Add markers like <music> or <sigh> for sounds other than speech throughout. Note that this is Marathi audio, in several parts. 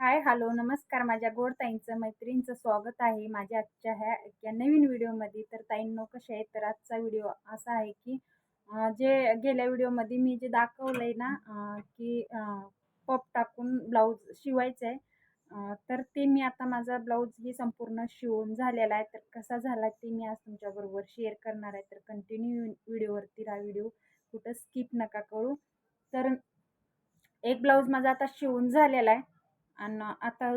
हाय हॅलो नमस्कार माझ्या गोड ताईंचं स्वागत आहे माझ्या आजच्या ह्या या नवीन व्हिडिओमध्ये. तर ताईंनो कसे आहेत? तर आजचा व्हिडिओ असा आहे की जे गेल्या व्हिडिओमध्ये मी जे दाखवलं आहे ना की पप टाकून ब्लाऊज शिवायचं आहे तर ते मी आता माझा ब्लाऊज ही संपूर्ण शिवून झालेला आहे. तर कसा झाला ते मी आज तुमच्याबरोबर शेअर करणार आहे. तर कंटिन्यू व्हिडिओवरती हा व्हिडिओ. कुठं स्किप नका करू. तर एक ब्लाऊज माझा आता शिवून झालेला आहे. आणि आता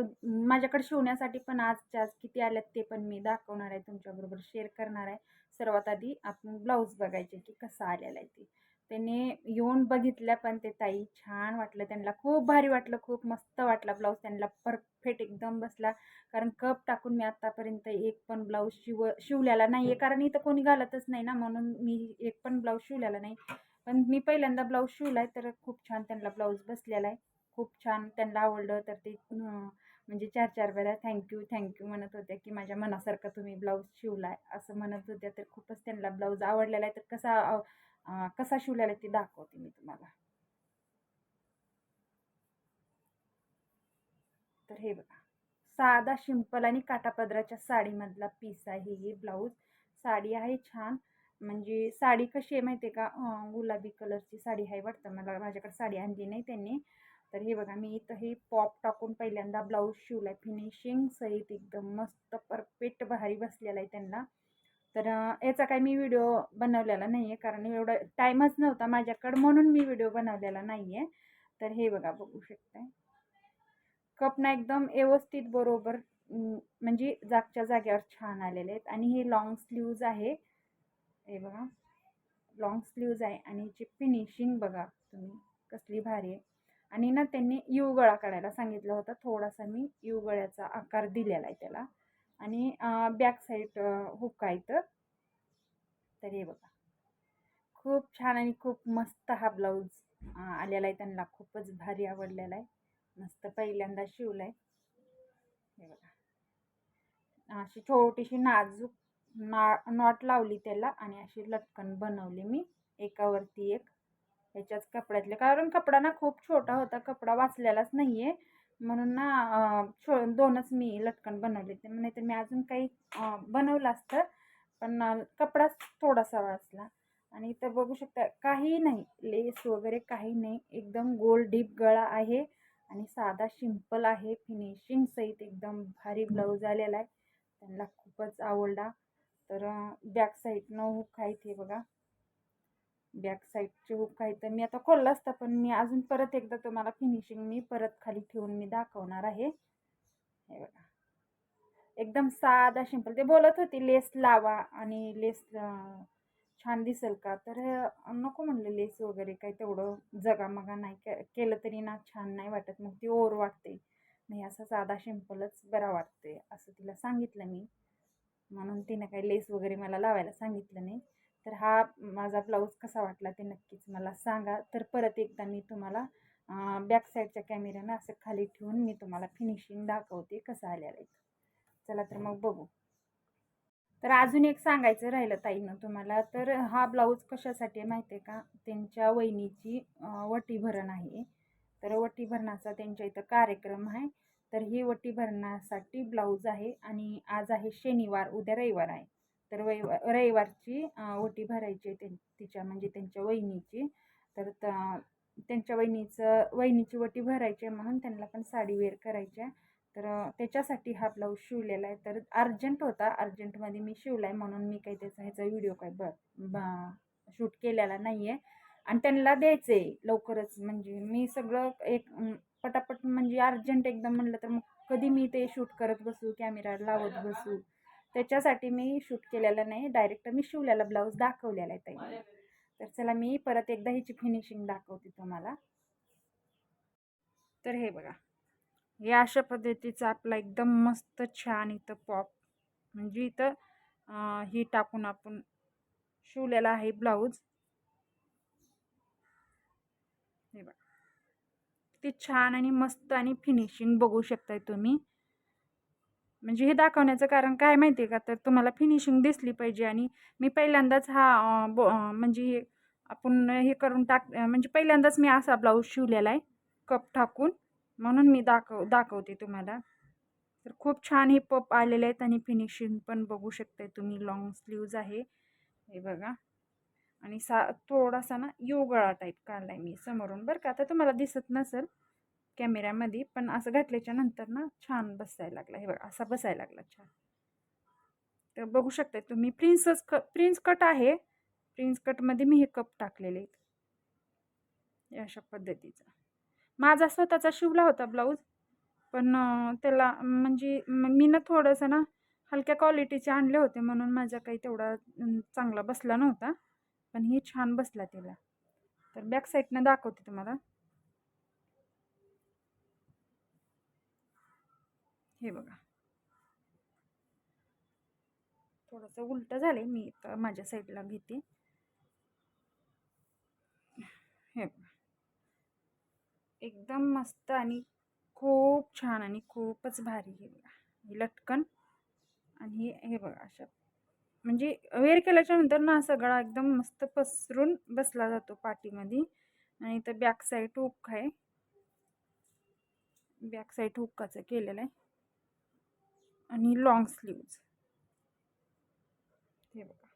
माझ्याकडे शिवण्यासाठी पण आजच्या आज किती आल्यात ते पण मी दाखवणार आहे तुमच्याबरोबर शेअर करणार आहे. सर्वात आधी आपण ब्लाऊज बघायचे की कसा आलेला आहे ते. त्याने येऊन बघितलं पण ते ताई छान वाटलं त्यांना खूप भारी वाटलं खूप मस्त वाटला ब्लाऊज त्यांना परफेक्ट एकदम बसला. कारण कप टाकून मी आत्तापर्यंत एक पण ब्लाऊज शिव शिवलेला नाही आहे कारण इथं कोणी घालतच नाही ना म्हणून मी एक पण ब्लाऊज शिवलेला नाही. पण मी पहिल्यांदा ब्लाऊज शिवला आहे तर खूप छान त्यांना ब्लाऊज बसलेला आहे. खूप छान त्यांना आवडलं तर ते म्हणजे चार चार वेळा थँक्यू थँक्यू म्हणत होत्या की माझ्या मनासारखा तुम्ही ब्लाऊज शिवलाय असं म्हणत होत्या. तर खूपच त्यांना ब्लाऊज आवडलेला आहे. तर कसा कसा शिवलेला आहे ते दाखवते मी तुम्हाला. तर हे बघा. साधा शिंपल आणि काटापदराच्या साडीमधला पीस आहे हे ब्लाऊज साडी आहे छान. म्हणजे साडी कशी आहे माहिती आहे का गुलाबी कलरची साडी आहे वाटतं. मला माझ्याकडे साडी आणली नाही त्यांनी. तर हे बघा मी इथं हे पॉप टाकून पहिल्यांदा ब्लाऊज शिवला आहे फिनिशिंग सहित एकदम मस्त परफेक्ट भारी बसलेला आहे त्यांना. तर याचा काही मी व्हिडिओ बनवलेला नाही आहे कारण एवढा टाईमच नव्हता माझ्याकडं म्हणून मी व्हिडिओ बनवलेला नाही आहे तर हे बघा बघू शकताय. कपना एकदम व्यवस्थित बरोबर म्हणजे जागच्या जाग्यावर छान आलेले आहेत. आणि हे लॉंग स्लीव्ज आहे. हे बघा लॉंग स्लीव्ज आहे. आणि याची फिनिशिंग बघा तुम्ही कसली भारी आहे. आणि ना त्यांनी युगळा काढायला सांगितलं होतं. थोडासा मी युगळ्याचा आकार दिलेला आहे त्याला. आणि बॅक साईड हुक आहे तर तर हे बघा. खूप छान आणि खूप मस्त हा ब्लाऊज आलेला आहे त्यांना. खूपच भारी आवडलेला आहे. मस्त पहिल्यांदा शिवला आहे हे बघा. अशी छोटीशी नाजूक ना नॉट लावली त्याला आणि अशी लटकन बनवली मी. एकावरती एक. ह्याच्याच कपड्यातले. कारण कपडा ना खूप छोटा होता. कपडा वाचलेलाच नाही आहे म्हणून ना छो दोनच मी लटकन बनवले ते नाही तर मी अजून काही बनवलं असतं. पण कपडाच थोडासा वाचला. आणि इथं बघू शकता काही नाही. लेस वगैरे काही नाही. एकदम गोल डीप गळा आहे. आणि साधा सिंपल आहे. फिनिशिंग सहित एकदम भारी ब्लाऊज आलेला आहे. त्यांना खूपच आवडला. तर बॅक साईडनं हुक आहे ते बघा. बॅक साईडचे हुक आहे तर मी आता खोलला असता पण मी अजून परत एकदा तुम्हाला फिनिशिंग मी परत खाली ठेवून मी दाखवणार आहे. हे बघा. एकदम साधा सिंपल ते बोलत होती लेस लावा आणि लेस छान दिसेल का? तर नको म्हणलं लेस वगैरे काही तेवढं जगामगा नाही. के केलं तरी ना छान नाही वाटत. मग ती ओर वाटते. नाही असं साधा सिंपलच बरा वाटते असं तिला सांगितलं मी. म्हणून तिनं काही लेस वगैरे मला लावायला सांगितलं नाही. तर हा माझा ब्लाऊज कसा वाटला ते नक्कीच मला सांगा. तर परत एकदा मी तुम्हाला बॅक साईडच्या कॅमेऱ्यानं असं खाली ठेवून मी तुम्हाला फिनिशिंग दाखवते कसं आलेलं आहे. चला तर मग बघू. तर अजून एक सांगायचं राहिलं ताईनं तुम्हाला तर हा ब्लाऊज कशासाठी आहे माहिती आहे का? त्यांच्या वहिनीची वटीभरण आहे. तर वटीभरणाचा त्यांच्या इथं कार्यक्रम आहे. तर ही वटीभरणासाठी ब्लाऊज आहे आणि आज आहे शनिवार उद्या रविवार आहे. तर रविवार रविवारची ओटी भरायची आहे त्यां तिच्या म्हणजे त्यांच्या वहिनीची. तर त- त्यांच्या वहिनीचं वहिनीची ओटी भरायची आहे म्हणून त्यांना पण साडी वेअर करायची आहे. तर त्याच्यासाठी हा ब्लाऊज शिवलेला आहे. तर अर्जंट होता अर्जंटमध्ये मी शिवला आहे म्हणून मी काही त्याचा ह्याचा व्हिडिओ काय ब शूट केलेला नाही आहे. आणि त्यांना द्यायचं आहे लवकरच म्हणजे मी सगळं एक पटापट म्हणजे अर्जंट एकदम म्हणलं तर मग कधी मी ते शूट करत बसू कॅमेरा लावत बसू. त्याच्यासाठी मी शूट केलेलं नाही. डायरेक्ट मी शिवलेला ब्लाऊज दाखवलेला आहे ताई. तर चला मी परत एकदा ह्याची फिनिशिंग दाखवते तुम्हाला. तर हे बघा. हे अशा पद्धतीचं आपला एकदम मस्त छान इथं पॉप म्हणजे इथं ही टाकून आपण शिवलेला आहे ब्लाऊज हे बघा. ते छान आणि मस्त आणि फिनिशिंग बघू शकताय तुम्ही. म्हणजे हे दाखवण्याचं कारण काय माहिती आहे का? तर तुम्हाला फिनिशिंग दिसली पाहिजे आणि मी पहिल्यांदाच हा बो म्हणजे हे आपण हे करून टाक म्हणजे पहिल्यांदाच मी असा ब्लाऊज शिवलेला आहे कप टाकून. म्हणून मी दाखव दाखवते तुम्हाला. तर खूप छान हे पप आलेले आहेत आणि फिनिशिंग पण बघू शकताय तुम्ही. लॉंग स्लीव्ज आहे. हे बघा. आणि सा थोडासा ना योगळा टाईप काढला आहे मी समोरून. बरं का? आता तुम्हाला दिसत नसेल. कॅमेऱ्यामध्ये पण असं घातल्याच्या नंतर ना छान बसायला लागला. हे बघा असा बसायला लागला छान. तर बघू शकताय तुम्ही प्रिन्सच क प्रिन्स कट आहे. प्रिन्स कटमध्ये मी हे कप टाकलेले आहेत. अशा पद्धतीचा. माझा स्वतःचा शिवला होता ब्लाऊज पण त्याला म्हणजे मी ना थोडंसं ना हलक्या क्वालिटीचे आणले होते म्हणून माझा काही तेवढा चांगला बसला नव्हता. पण ही छान बसला तिला तर बॅक साईडनं दाखवते तुम्हाला. हे बघा. थोडंसं उलटं झालंय मी माझ्या साईडला घेते. हे बघा. एकदम मस्त आणि खूप छान आणि खूपच भारी हे बघा. हे लटकन आणि हे हे बघा अशा. म्हणजे वेअर केल्याच्यानंतर ना सगळा एकदम मस्त पसरून बसला जातो पाठीमध्ये. आणि इथं बॅक साईड हुक आहे. बॅक साईड हुक्काचं केलेलं आहे. आणि लाँग स्लीव्ज हे बघा.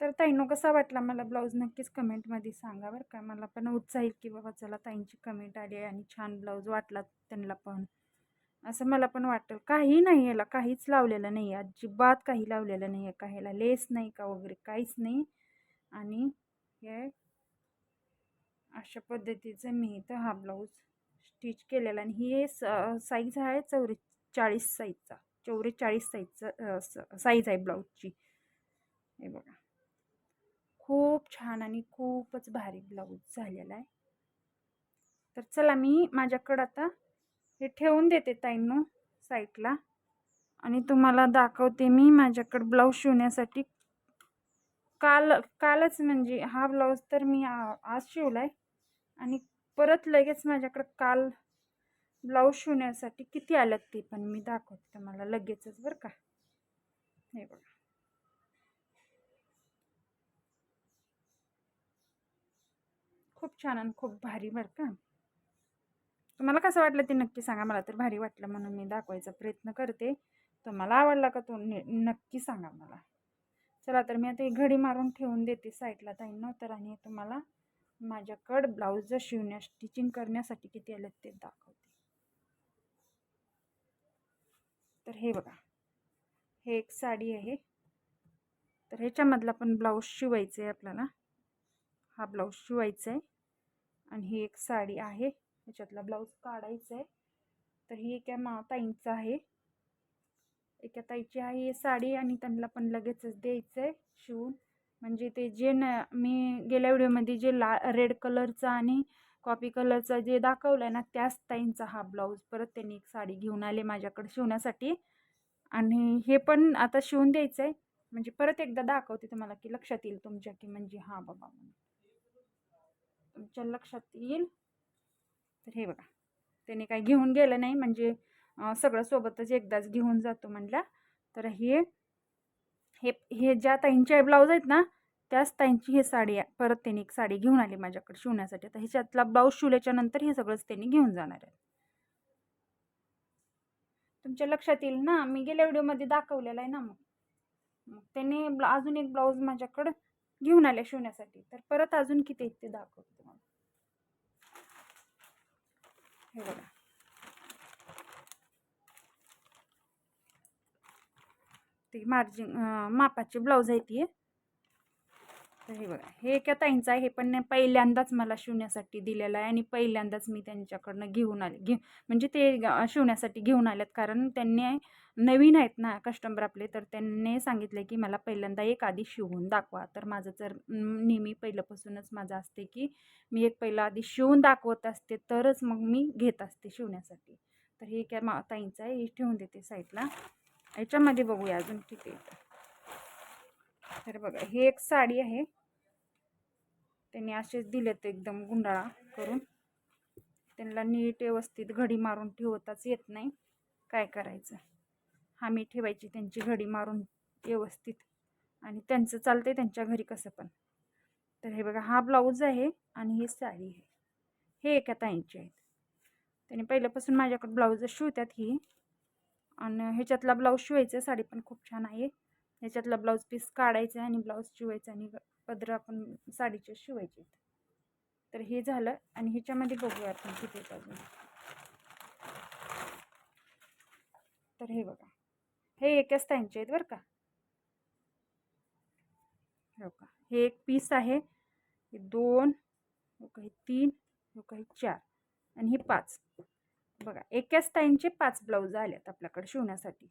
तर ताईनो कसा वाटला मला ब्लाऊज नक्कीच कमेंटमध्ये सांगा बरं का. मला पण उत्साहित की बाबा चला ताईंची कमेंट आली आहे आणि छान ब्लाऊज वाटला त्यांना पण. असं मला पण वाटेल काही नाही याला काहीच लावलेलं नाही आहे. अजिबात काही लावलेलं नाही आहे. का ह्याला लेस नाही का वगैरे काहीच नाही. आणि हे अशा पद्धतीचं मी इथं हा ब्लाऊज स्टिच केलेला आणि ही साईज आहे चौरे चाळीस साईजचा चौवेचाळीस साईजचा साईज आहे ब्लाऊजची. हे बघा. खूप छान आणि खूपच भारी ब्लाऊज झालेला आहे. तर चला मी माझ्याकडं आता हे ठेवून देते ताईंनो साईटला आणि तुम्हाला दाखवते मी माझ्याकडं ब्लाऊज शिवण्यासाठी. काल कालच म्हणजे हा ब्लाऊज तर मी आ- आज शिवला आहे आणि परत लगेच माझ्याकडं काल ब्लाऊज शिवण्यासाठी किती आल्यात ते पण मी दाखवते तुम्हाला लगेचच बरं का. हे बघा. खूप छान आणि खूप भारी बरं का. तुम्हाला कसं वाटलं ते नक्की सांगा मला तर भारी वाटलं म्हणून मी दाखवायचा प्रयत्न करते. तुम्हाला आवडला का तो ने- नक्की सांगा मला. चला तर मी आता ही घडी मारून ठेवून देते साईडला ताईंना तर आणि तुम्हाला माझ्याकडं ब्लाऊज शिवण्या स्टिचिंग करण्यासाठी किती आलं ते दाखवते. तर हे बघा. हे एक साडी आहे. तर ह्याच्यामधला पण ब्लाऊज शिवायचं आहे आपल्याला. हा ब्लाऊज शिवायचा आहे. आणि ही एक साडी आहे. ह्याच्यातला ब्लाऊज काढायचा आहे. तर ही एका मा ताईंचं आहे. एका ताईची आहे ही साडी आणि त्यांना पण लगेचच द्यायचं आहे शिवून. म्हणजे ते जे न मी गेल्या व्हिडिओमध्ये जे ला रेड कलरचा आणि कॉपी कलरचा जे दाखवलं आहे ना त्याच ताईंचा हा ब्लाऊज परत त्यांनी एक साडी घेऊन आले माझ्याकडे शिवण्यासाठी. आणि हे पण आता शिवून द्यायचं आहे म्हणजे परत एकदा दाखवते तुम्हाला की लक्षात येईल तुमच्या की म्हणजे हां बाबा म्हणून. तुमच्या लक्षात येईल? तर हे बघा. त्याने काही घेऊन गेलं नाही. म्हणजे सगळं सोबतच एकदाच घेऊन जातो म्हणल्या. तर हे हे हे ज्या ताईंचे ब्लाऊज आहेत ना त्याच त्यांची ही साडी आहे. परत त्यांनी एक साडी घेऊन आली माझ्याकडे शिवण्यासाठी. तर ह्याच्यातला ब्लाऊज शिवल्याच्या नंतर हे सगळंच त्यांनी घेऊन जाणार आहे तुमच्या लक्षात येईल ना? मी गेल्या व्हिडिओमध्ये दाखवलेला आहे ना मग. मग त्यांनी ब्ला अजून एक ब्लाऊज माझ्याकडं घेऊन आल्या शिवण्यासाठी. तर परत अजून किती आहेत ते दाखवते तुम्हाला. हे बघा. ते मार्जिन मापाचे ब्लाऊज आहे ती. तर हे बघा हे एका ताईंचं आहे हे पण नाही पहिल्यांदाच मला शिवण्यासाठी दिलेलं आहे आणि पहिल्यांदाच मी त्यांच्याकडनं घेऊन आले घे म्हणजे ते शिवण्यासाठी घेऊन आलेत. कारण त्यांनी नवीन आहेत ना कस्टमर आपले तर त्यांनी सांगितले की मला पहिल्यांदा एक आधी शिवून दाखवा. तर माझं तर नेहमी पहिल्यापासूनच माझं असते की मी एक पहिला आधी शिवून दाखवत असते तरच मग मी घेत असते शिवण्यासाठी. तर हे काय मा ताईंचं आहे हे ठेवून देते साईडला. याच्यामध्ये बघूया अजून किती येतं तर बघा ही एक साडी आहे. त्यांनी असेच दिलेत एकदम गुंडाळा करून. त्यांना नीट व्यवस्थित घडी मारून ठेवताच येत नाही. काय करायचं? हा मी ठेवायची त्यांची घडी मारून व्यवस्थित. आणि त्यांचं चालतंय त्यांच्या घरी कसं पण. तर हे बघा हा ब्लाऊज आहे आणि ही साडी आहे. हे एका ताईंची आहेत. त्याने पहिल्यापासून माझ्याकडे ब्लाऊज शिवतात ही. आणि ह्याच्यातला ब्लाऊज शिवायचा साडी पण खूप छान आहे. ह्याच्यातला ब्लाऊज पीस काढायचा आणि ब्लाऊज शिवायचा आणि पदर आपण साडीचे शिवायचे तर हे झालं आणि ह्याच्यामध्ये बघूया आपण किती अजून. तर हे बघा. हे एकच त्यांचे आहेत बरं का. हो का हे एक पीस आहे. हे दोन हो का हे तीन हो का हे चार आणि हे पाच. बघा एकाच टाईमचे पाच ब्लाऊज आलेत आपल्याकडे शिवण्यासाठी.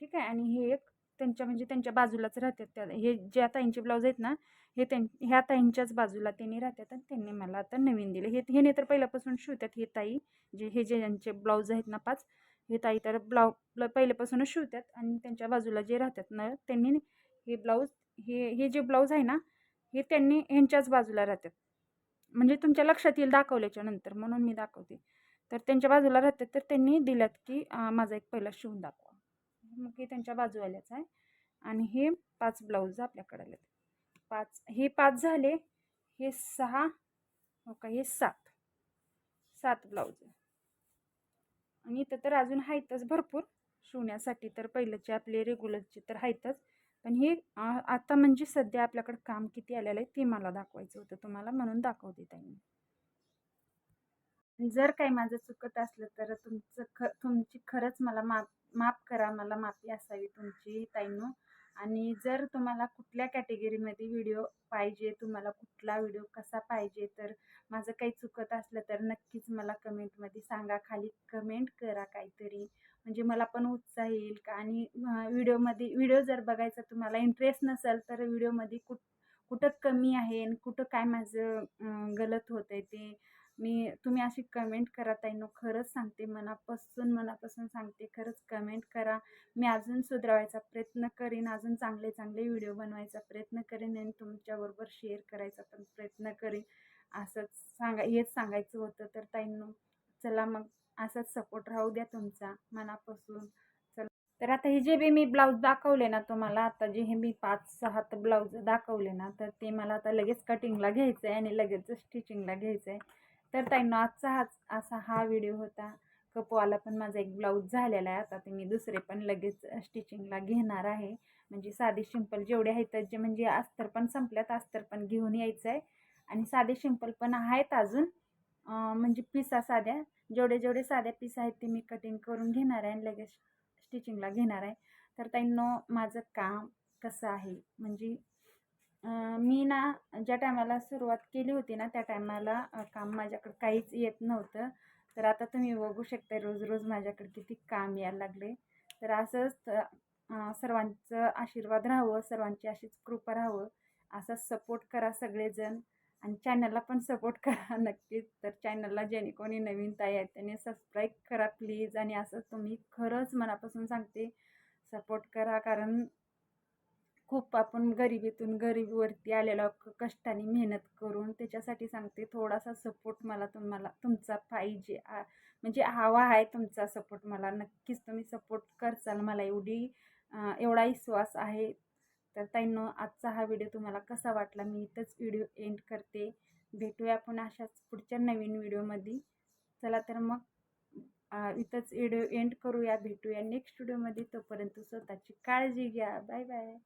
ठीक आहे? आणि हे एक त्यांच्या म्हणजे त्यांच्या बाजूलाच राहतात. त्या हे ज्या ताईंचे ब्लाऊज आहेत ना हे त्यां ह्या ताईंच्याच बाजूला त्यांनी राहतात आणि त्यांनी मला आता नवीन दिले. हे हे नाही तर पहिल्यापासून शिवतात हे ताई जे हे जे ज्यांचे ब्लाऊज आहेत ना पाच हे ताई तर ब्लाऊ पहिल्यापासूनच शिवतात आणि त्यांच्या बाजूला जे राहतात ना त्यांनी हे ब्लाऊज हे हे जे ब्लाऊज आहे ना हे त्यांनी ह्यांच्याच बाजूला राहतात. म्हणजे तुमच्या लक्षात येईल दाखवल्याच्या नंतर म्हणून मी दाखवते. तर त्यांच्या बाजूला राहतात तर त्यांनी दिल्यात की माझा एक पहिला शिवून दाखवा. मग की त्यांच्या बाजूवाल्याच आहे. आणि हे पाच ब्लाऊज आपल्याकडे आलेत. पाच हे पाच झाले हे सहा हो का हे सात. सात ब्लाऊज आणि इथं तर अजून आहेतच भरपूर. शिवण्यासाठी तर पहिलेचे आपले रेग्युलरचे तर आहेतच पण हे आता म्हणजे सध्या आपल्याकडे काम किती आलेलं आहे ते मला दाखवायचं होतं. तुम्हाला म्हणून दाखवते त्यांनी जर काही माझं चुकत असलं तर तुमचं ख तुमची खरंच मला माफ माफ करा मला माफी असावी तुमची ताईनो. आणि जर तुम्हाला कुठल्या कॅटेगरीमध्ये व्हिडिओ पाहिजे तुम्हाला कुठला व्हिडिओ कसा पाहिजे तर माझं काही चुकत असलं तर नक्कीच मला कमेंटमध्ये सांगा. खाली कमेंट करा काहीतरी. म्हणजे मला पण उत्साह येईल का? आणि व्हिडिओमध्ये व्हिडिओ जर बघायचा तुम्हाला इंटरेस्ट नसेल तर व्हिडिओमध्ये कुठ कुठं कमी आहे आणि कुठं काय माझं गलत होतं आहे ते मी तुम्ही अशी कमेंट करा ताईनो खरंच सांगते मनापासून मनापासून सांगते खरंच कमेंट करा. मी अजून सुधारायचा प्रयत्न करीन अजून चांगले चांगले व्हिडिओ बनवायचा प्रयत्न करीन आणि तुमच्याबरोबर शेअर करायचा पण प्रयत्न करीन. असंच सांगा हेच सांगायचं होतं तर ताईंनो चला मग असंच सपोर्ट राहू द्या तुमचा मनापासून. चला. तर आता हे जे बी मी ब्लाऊज दाखवले ना तुम्हाला आता जे हे मी पाच सहा ब्लाऊज दाखवले ना तर ते मला आता लगेच कटिंगला घ्यायचं आहे आणि लगेच स्टिचिंगला घ्यायचं आहे तर ताईंनो आजचा हाच असा हा व्हिडिओ होता. कपवाला पण माझा एक ब्लाऊज झालेला आहे. आता ते मी दुसरे पण लगेच स्टिचिंगला घेणार आहे. म्हणजे साधे शिंपल जेवढे आहेत जे म्हणजे अस्तर पण संपल्यात अस्तर पण घेऊन यायचं आहे आणि साधे शिंपल पण आहेत अजून. म्हणजे पिसा साध्या. जेवढे जेवढे साध्या पीस आहेत ते मी कटिंग करून घेणार आहे आणि लगेच स्टिचिंगला घेणार आहे. तर ताईंनो माझं काम कसं आहे? म्हणजे मी ना ज्या टायमाला सुरुवात केली होती ना त्या टायमाला काम माझ्याकडं काहीच येत नव्हतं. तर आता तुम्ही बघू शकता रोज रोज माझ्याकडे किती काम यायला लागले. तर असंच सर्वांचं आशीर्वाद राहावं सर्वांची अशीच कृपा राहावं असं सपोर्ट करा सगळेजण. आणि चॅनलला पण सपोर्ट करा <laughs> नक्कीच. तर चॅनलला ज्याने कोणी नवीन ताई आहेत त्याने सबस्क्राईब करा प्लीज. आणि असं तुम्ही खरंच मनापासून सांगते सपोर्ट करा. कारण खूप आपण गरिबीतून गरिबीवरती आलेलो कष्टाने मेहनत करून त्याच्यासाठी सांगते थोडासा सपोर्ट मला तुम्हाला तुमचा पाहिजे म्हणजे हवा आहे तुमचा सपोर्ट मला नक्कीच तुम्ही सपोर्ट करचाल मला एवढी एवढा विश्वास आहे. तर ताईंनो आजचा हा व्हिडिओ तुम्हाला कसा वाटला? मी इथंच व्हिडिओ एंड करते. भेटूया आपण अशाच पुढच्या नवीन व्हिडिओमध्ये चला तर मग इथंच व्हिडिओ एंड करूया भेटूया नेक्स्ट व्हिडिओमध्ये तोपर्यंत स्वतःची काळजी घ्या. Bye bye